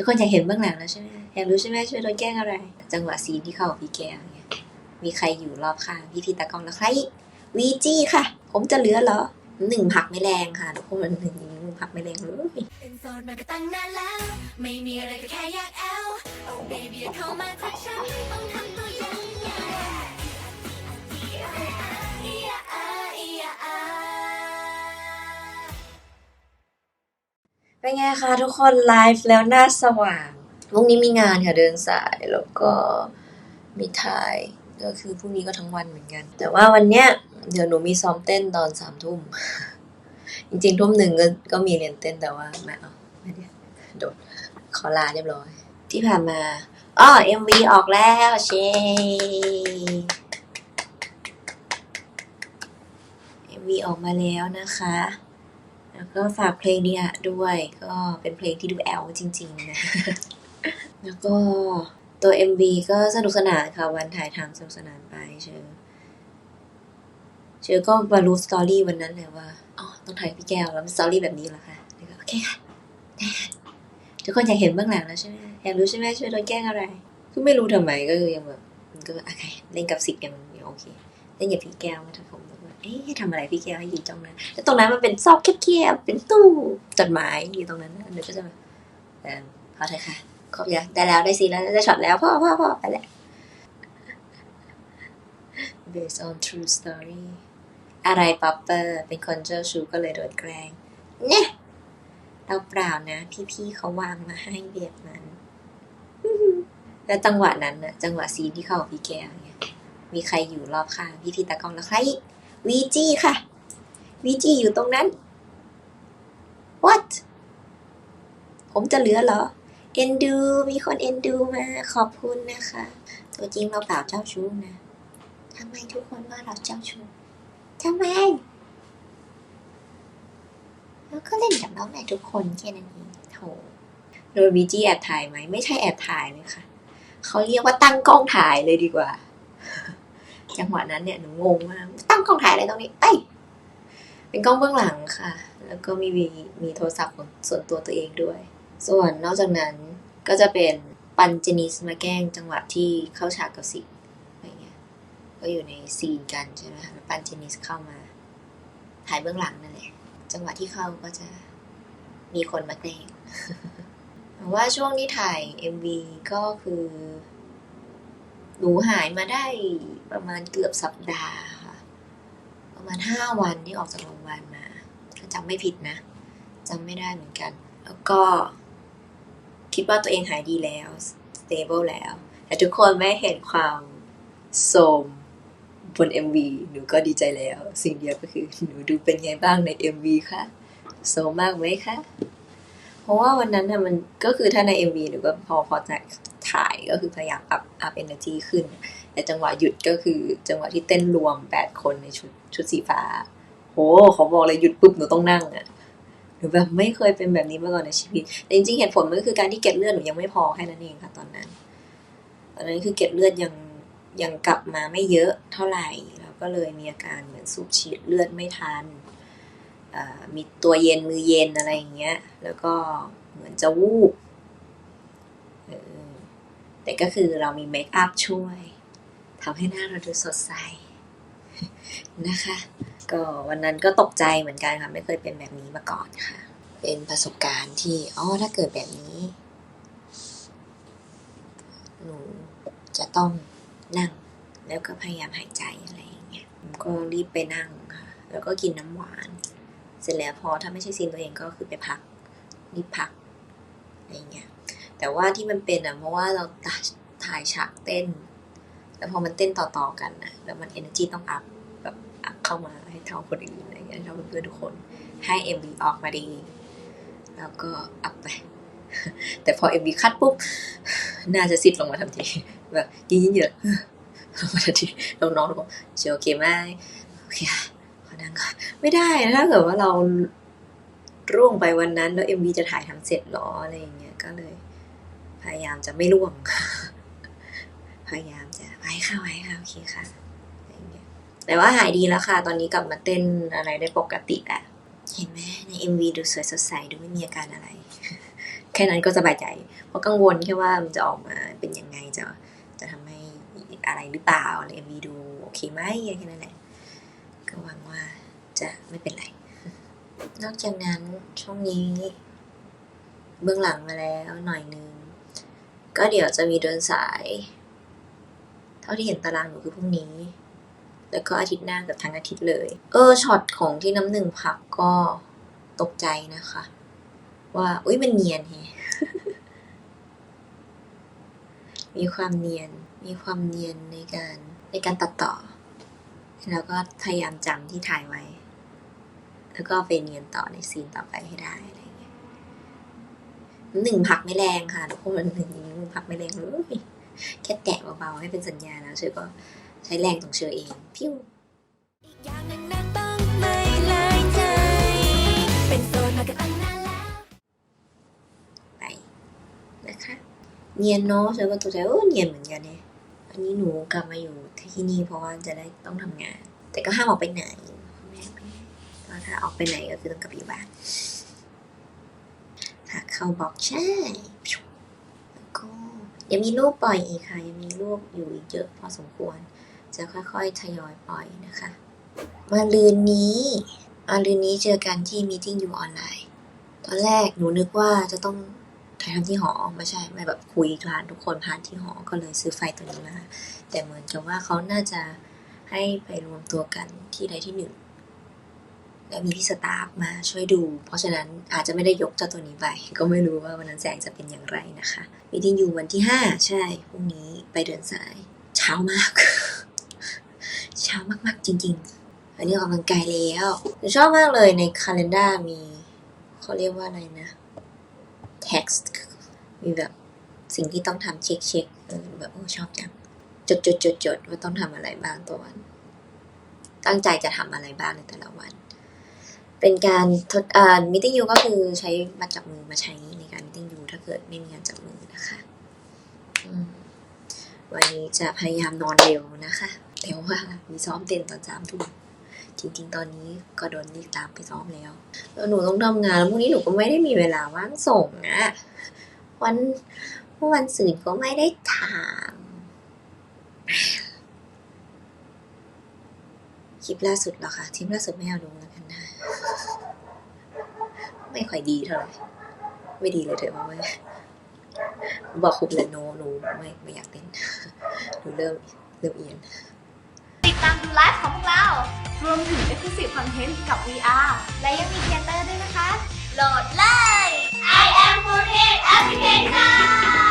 ทุกคนอยากเห็นเบื้องหลังแล้วใช่ไหมอยากรู้ใช่ไหมช่วยโดนแกล้งอะไร จังหวะซีนที่เข้ากับพี่แก้วเนี่ยมีใครอยู่รอบข้างพี่พีตากองแล้วใครวีจี้ค่ะ ผมจะเหลือเหรอหนึ่งผักไม่แรงค่ะทุกคนหนึ่งผักไม่แรงเลยเป็นโสดมาก็ตั้งนานแล้ว ไม่มีอะไรก็แค่อยากแอล Oh baby อย่าเข้ามาทักฉันต้องทำ เป็นไงคะทุกคนไลฟ์แล้วหน้าสว่างพรุ่งนี้มีงานค่ะเดินสายแล้วก็มีถ่ายก็คือพรุ่งนี้ก็ทั้งวันเหมือนกัน แต่ว่าวันเนี้ยเดี๋ยวหนูมีซ้อมเต้นตอนสามทุ่ม จริงๆทุ่มหนึ่งก็ก็มีเรียนเต้นแต่ว่าไม่เอาไม่ได้โดดขอลาเรียบร้อย ที่ผ่านมาอ๋อ MV ออกแล้วเช MV ออกมาแล้วนะคะ แล้วก็ฝากเพลงนี้ด้วยก็เป็นเพลงที่ดูแอลจริงๆนะแล้วก็ตัว MV ก็สนุกสนานค่ะ วันถ่ายทำสนุกสนานไปเชอเชอก็มารู้สตอรี่วันนั้นเลยว่าอ๋อต้องถ่ายพี่แก้วแล้วสตอรี่แบบนี้เหรอคะแล้วก็โอเคค่ะได้ค่ะทุกคนอยากเห็นเบื้องหลังแล้วใช่ไหมอยากรู้ใช่ไหมช่วยโดนแกล้งอะไรก็ไม่รู้ทำไมก็คือยังแบบมันก็โอเคเล่นกับสิทธิ์กันมันยังโอเคเล่นกับพี่แก้วมาถ้าผม เอ๊ะทำอะไรพี่แก้วให้ยืนจ้องนั้นแล้วตรงนั้นมันเป็นซอกแคบๆเป็นตู้จดหมายอยู่ตรงนั้นหนูก็จะแบบเออพอเถอะค่ะครบยังได้แล้วได้ซีนแล้วได้ช็อตแล้วพ่อพ่อพ่อไปแหละ based on true story อะไรป๊อปเปอร์เป็นคนเจ้าชู้ก็เลยโดนแกล้งเนี่ยเราเปล่านะ พี่ๆเขาวางมาให้แบบนั้น แล้วจังหวะนั้นนะจังหวะซีนที่เข้ากับพี่แก้วเนี่ยมีใครอยู่รอบข้างพี่พี่ตากล้องแล้วใครอีก วีจี้ค่ะวีจี้อยู่ตรงนั้น what ผมจะเหลือเหรอ เอ็นดู มีคนเอ็นดูมาขอบคุณนะคะ ตัวจริงเราเปล่าเจ้าชู้นะทำไมทุกคนว่าเราเจ้าชู้ทำไมเราก็เล่นกับน้องได้ทุกคนแค่นั้นเองโถโดนวีจี้แอบถ่ายไหม ไม่ใช่แอบถ่ายเลยค่ะ เขาเรียกว่าตั้งกล้องถ่ายเลยดีกว่า จังหวะนั้นเนี่ยหนูงงมากตั้งกล้องถ่ายอะไรตรงนี้เอ้ยเป็นกล้องเบื้องหลังค่ะ แล้วก็มีมีมีโทรศัพท์ของส่วนตัวตัวเองด้วย ส่วนนอกจากนั้นก็จะเป็นปันเจนิสมาแกล้งจังหวะที่เข้าฉากกับสิอะไรเงี้ยก็อยู่ในซีนกันใช่ไหมคะแล้วปันเจนิสเข้ามา ถ่ายเบื้องหลังนั่นแหละจังหวะที่เข้าก็จะมีคนมาแกล้งแต่ว่าช่วงที่ถ่าย MV ก็คือ หนูหายมาได้ ประมาณเกือบสัปดาห์ค่ะ ประมาณห้าวันที่ออกจากโรงพยาบาลมาถ้าจำไม่ผิดนะจำไม่ได้เหมือนกัน แล้วก็ คิดว่าตัวเองหายดีแล้ว stable แล้ว แต่ทุกคนไม่เห็นความโสมบน MV หนูก็ดีใจแล้ว สิ่งเดียวก็คือ หนูดูเป็นไงบ้างใน MV คะโสมมากไหมคะ เพราะว่าวันนั้นนะมันก็คือถ้าใน MV หนูก็พอพอจะถ่ายก็คือพยายามอัพอัพเอเนอร์จีขึ้น แต่จังหวะหยุดก็คือ จังหวะที่เต้นรวม8คนในชุดชุดสีฟ้าโหเขาบอกเลยหยุดปุ๊บหนูต้องนั่งอะหนูแบบไม่เคยเป็นแบบนี้มาก่อนในชีวิตแต่จริงๆเหตุผลมันก็คือการที่เกล็ดเลือดหนูยังไม่พอแค่นั้นเองค่ะตอนนั้น ตอนนั้นคือเกล็ดเลือดยังยังกลับมาไม่เยอะเท่าไหร่แล้วก็เลยมีอาการเหมือนสูบฉีดเลือดไม่ทันมีตัวเย็นมือเย็นอะไรอย่างเงี้ย แล้วก็เหมือนจะวูบแต่ก็คือเรามีเมคอัพช่วย ทำให้หน้าเราดูสดใสนะคะ ก็วันนั้นก็ตกใจเหมือนกันค่ะ ไม่เคยเป็นแบบนี้มาก่อนค่ะ เป็นประสบการณ์ที่อ๋อถ้าเกิดแบบนี้ หนูจะต้องนั่ง แล้วก็พยายามหายใจอะไรอย่างเงี้ยก็รีบไปนั่งค่ะ แล้วก็กินน้ำหวาน เสร็จแล้วพอถ้าไม่ใช่ซีนตัวเองก็คือไปพักรีบพักอะไรอย่างเงี้ยแต่ว่าที่มันเป็นอะเพราะว่าเราถ่ายฉากเต้น แล้วพอมันเต้นต่อๆกันนะแล้วมัน energy ต้องอัพแบบอัพเข้ามาให้เท่าคนอื่นอะไรอย่างเงี้ยเท่าเพื่อนๆทุกคนให้ MV ออกมาดี แล้วก็อัพไป แต่พอ MV คัดปุ๊บน่าจะซิดลงมาทันทีแบบยิ่งเยอะลงมาทันทีน้องๆทุกคนเชียวโอเคไหมโอเคค่ะขอนั่งก่อนไม่ได้นะถ้าเกิดว่าเราร่วงไปวันนั้น แล้ว MV จะถ่ายทำเสร็จหรออะไรอย่างเงี้ยก็เลย พยายามจะไม่ร่วง พยายามจะ ว้ค่ะไว้ค่ะโอเคค่ะอะไรอย่างเงี้ยแต่ว่าหายดีแล้วค่ะ ตอนนี้กลับมาเต้นอะไรได้ปกติแล้วเห็นไหมใน MV ดูสวยสดใสดูไม่มีอาการอะไรค่นั้นก็สบายใจ เพราะกังวลแค่ว่ามันจะออกมาเป็นยังไงจะจะทำให้อะไรหรือเปล่าอะไรเอ็มวีดูโอเคไหมแค่นั้นแหละก็หวังว่าจะไม่เป็นไร นอกจากนั้นช่วงนี้ เบื้องหลังมาแล้วหน่อยนึง ก็เดี๋ยวจะมีเดินสายเท่าที่เห็นตารางหนูคือพรุ่งนี้ แล้วก็อาทิตย์หน้ากับทั้งอาทิตย์เลย เออช็อตของที่น้ำหนึ่งพักก็ตกใจนะคะ ว่าอุ้ยมันเนียนแฮะมีความเนียน มีความเนียนในการในการตัดต่อ แล้วก็พยายามจำที่ถ่ายไว้ แล้วก็ไปเนียนต่อในซีนต่อไปให้ได้อะไรเงี้ยหนึ่งพักไม่แรงค่ะทุกคนหนึ่งพักไม่แรงเลย แค่แตะเบาๆให้เป็นสัญญาณแล้วเชอก็ใช้แรงของเชอเองพิ้วอีกอย่างหนึ่งนั้นต้องไม่ลายใจเป็นโสดมาก็ตั้งนานแล้วไปนะคะเนียนเนาะเชอก็ตกใจโอ้เนียนเหมือนกันเนี่ยอันนี้หนูกลับมาอยู่ที่นี่เพราะว่าจะได้ต้องทำงาน แต่ก็ห้ามออกไปไหนแม่ไม่ให้เพราะถ้าออกไปไหนก็คือต้องกลับอยู่บ้านค่ะเข้าบล็อกใช่แล้วก็ ยังมีรูปปล่อยอีกค่ะ ยังมีรูปอยู่อีกเยอะพอสมควร จะค่อยๆ ทยอยปล่อยนะคะมาลืนนี้มาลืนนี้เจอกันที่มีติ้งอยู่ออนไลน์ตอนแรกหนูนึกว่าจะต้องถ่ายทำที่หอไม่ใช่ไม่แบบคุยผ่านทุกคนผ่านที่หอก็เลยซื้อไฟตัวนี้มาแต่เหมือนกับว่าเขาน่าจะให้ไปรวมตัวกันที่ใดที่หนึ่ง แล้วมีพี่สตาฟมาช่วยดู เพราะฉะนั้นอาจจะไม่ได้ยกเจ้าตัวนี้ไป ก็ไม่รู้ว่าวันนั้นแสงจะเป็นอย่างไรนะคะมีติ้งอยู่วันที่ห้าใช่พรุ่งนี้ไปเดินสาย เช้ามาก เช้ามากๆจริงๆ อันนี้ออกกำลังกายแล้วชอบมากเลยในคาล endar มีเขาเรียกว่าอะไรนะ text มีแบบสิ่งที่ต้องทำเช็คเช็คๆแบบโอ้ชอบจังจดจดจดจดว่าต้องทำอะไรบ้างต่อวัน ตั้งใจจะทำอะไรบ้างในแต่ละวัน เป็นการทดอ่ามิ팅ยูก็คือใช้มาจับมือมาใช้ในการมิ팅ยูถ้าเกิดไม่มีการจับมือนะคะวันนี้จะพยายามนอนเร็วนะคะแต่ว่ามีซ้อมเต้นตอนสามทุ่มจริงๆ ตอนนี้ก็โดนเรียกตามไปซ้อมแล้วแล้วหนูต้องทำงานแล้วพรุ่งนี้หนูก็ไม่ได้มีเวลาว่างส่งอะวันเมื่อวันสื่อก็ไม่ได้ทำคลิปล่าสุดหรอคะคลิปล่าสุดไม่เอาลงแล้วกัน ไม่ค่อยดีเท่าไหร่ ไม่ดีเลยเถอะว่าไม่บอกคุบเลยโนหนูไม่ไม่อยากเต้นหนูเริ่มเริ่มเอียน ติดตามดูไลฟ์ของพวกเรา รวมถึง Exclusive Content กับ VR และยังมีเทเตอร์ด้วยนะคะ โหลดเลย I am 4 Application